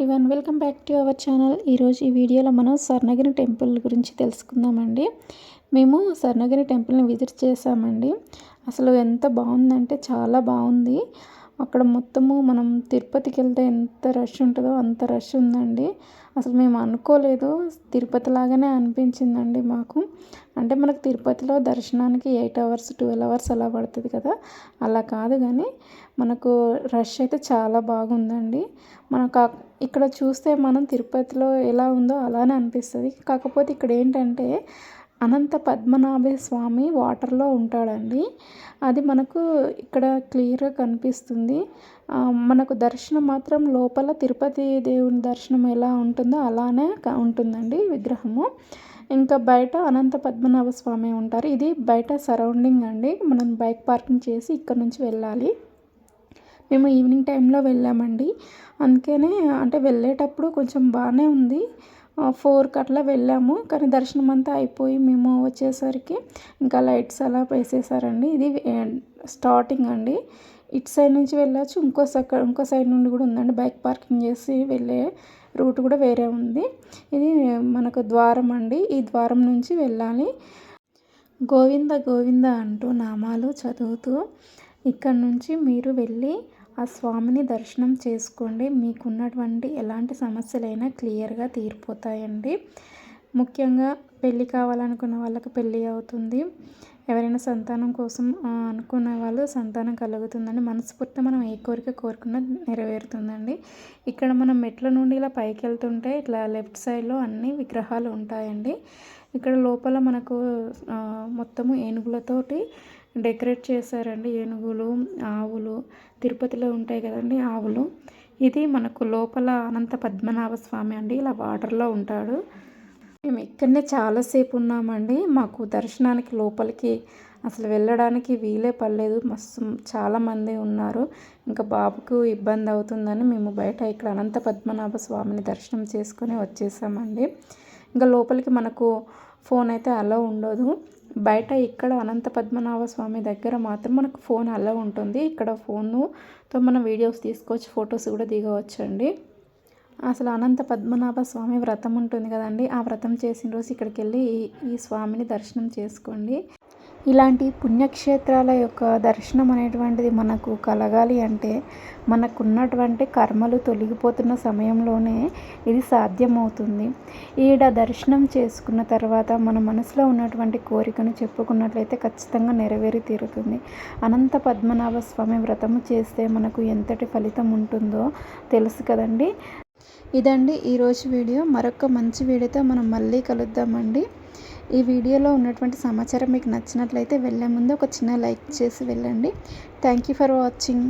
Everyone welcome back to our channel. ఈరోజు ఈ వీడియోలో మనం స్వర్ణగిరి టెంపుల్ గురించి తెలుసుకుందామండి. మేము స్వర్ణగిరి టెంపుల్ని విజిట్ చేసామండి అసలు ఎంత బాగుందంటే చాలా బాగుంది. అక్కడ మొత్తము మనం తిరుపతికి వెళ్తే ఎంత రష్ ఉంటుందో అంత రష్ ఉందండి. అసలు మేము అనుకోలేదు. తిరుపతి లాగానే అనిపించిందండి మాకు. అంటే మనకు తిరుపతిలో దర్శనానికి ఎయిట్ అవర్స్ ట్వెల్వ్ అవర్స్ అలా పడుతుంది కదా. అలా కాదు కానీ మనకు రష్ అయితే చాలా బాగుందండి. మనకు ఇక్కడ చూస్తే మనం తిరుపతిలో ఎలా ఉందో అలానే అనిపిస్తుంది. కాకపోతే ఇక్కడ ఏంటంటే అనంత పద్మనాభ స్వామి వాటర్లో ఉంటాడండి. అది మనకు ఇక్కడ క్లియర్గా కనిపిస్తుంది. మనకు దర్శనం మాత్రం లోపల తిరుపతి దేవుని దర్శనం ఎలా ఉంటుందో అలానే ఉంటుందండి విగ్రహము. ఇంకా బయట అనంత పద్మనాభ స్వామి ఉంటారు. ఇది బయట సరౌండింగ్ అండి. మనం బైక్ పార్కింగ్ చేసి ఇక్కడ నుంచి వెళ్ళాలి. మేము ఈవినింగ్ టైంలో వెళ్ళామండి. అందుకనే అంటే వెళ్ళేటప్పుడు కొంచెం బాగానే ఉంది. ఫోర్కి అట్లా వెళ్ళాము. కానీ దర్శనం అంతా అయిపోయి మేము వచ్చేసరికి ఇంకా లైట్స్ అలా వేసేసారండి. ఇది స్టార్టింగ్ అండి. ఇటు సైడ్ నుంచి వెళ్ళచ్చు. ఇంకో సైడ్ ఇంకో సైడ్ నుండి కూడా ఉందండి. బైక్ పార్కింగ్ చేసి వెళ్ళే రూట్ కూడా వేరే ఉంది. ఇది మనకు ద్వారం అండి. ఈ ద్వారం నుంచి వెళ్ళాలి. గోవింద గోవింద అంటూ నామాలు చదువుతూ ఇక్కడ నుంచి మీరు వెళ్ళి ఆ స్వామిని దర్శనం చేసుకోండి. మీకున్నటువంటి ఎలాంటి సమస్యలైనా క్లియర్గా తీరిపోతాయండి. ముఖ్యంగా పెళ్ళి కావాలనుకున్న వాళ్ళకి పెళ్ళి అవుతుంది. ఎవరైనా సంతానం కోసం అనుకున్న వాళ్ళు సంతానం కలుగుతుందని మనస్ఫూర్తి మనం ఏ కోరిక కోరుకున్న నెరవేరుతుందండి. ఇక్కడ మనం మెట్ల నుండి ఇలా పైకి వెళ్తుంటే ఇట్లా లెఫ్ట్ సైడ్లో అన్ని విగ్రహాలు ఉంటాయండి. ఇక్కడ లోపల మనకు మొత్తము ఏనుగులతోటి డెకరేట్ చేశారండి. ఏనుగులు ఆవులు తిరుపతిలో ఉంటాయి కదండి ఆవులు. ఇది మనకు లోపల అనంత పద్మనాభ స్వామి అండి. ఇలా వాటర్లో ఉంటాడు. మేము ఇక్కడనే చాలాసేపు ఉన్నామండి. మాకు దర్శనానికి లోపలికి అసలు వెళ్ళడానికి వీలే పడలేదు. మస్తు చాలామంది ఉన్నారు. ఇంకా బాబుకు ఇబ్బంది అవుతుందని మేము బయట ఇక్కడ అనంత పద్మనాభ స్వామిని దర్శనం చేసుకొని వచ్చేసామండి. ఇంకా లోపలికి మనకు ఫోన్ అయితే అలా ఉండదు. బయట ఇక్కడ అనంత పద్మనాభ స్వామి దగ్గర మాత్రం మనకు ఫోన్ అలా ఉంటుంది. ఇక్కడ ఫోన్తో మనం వీడియోస్ తీసుకోవచ్చు ఫొటోస్ కూడా దిగవచ్చండి. అసలు అనంత పద్మనాభ స్వామి వ్రతం ఉంటుంది కదండి. ఆ వ్రతం చేసిన రోజు ఇక్కడికి వెళ్ళి ఈ స్వామిని దర్శనం చేసుకోండి. ఇలాంటి పుణ్యక్షేత్రాల యొక్క దర్శనం అనేటువంటిది మనకు కలగాలి అంటే మనకున్నటువంటి కర్మలు తొలగిపోతున్న సమయంలోనే ఇది సాధ్యమవుతుంది. ఈడ దర్శనం చేసుకున్న తర్వాత మన మనసులో ఉన్నటువంటి కోరికను చెప్పుకున్నట్లయితే ఖచ్చితంగా నెరవేరి తీరుతుంది. అనంత పద్మనాభ స్వామి వ్రతము చేస్తే మనకు ఎంతటి ఫలితం ఉంటుందో తెలుసు కదండి. ఇదండి ఈరోజు వీడియో. మరొక మంచి వీడియోతో మనం మళ్ళీ కలుద్దామండి. ఈ వీడియోలో ఉన్నటువంటి సమాచారం మీకు నచ్చినట్లయితే వెళ్ళే ముందు ఒక చిన్న లైక్ చేసి వెళ్ళండి. Thank you for watching.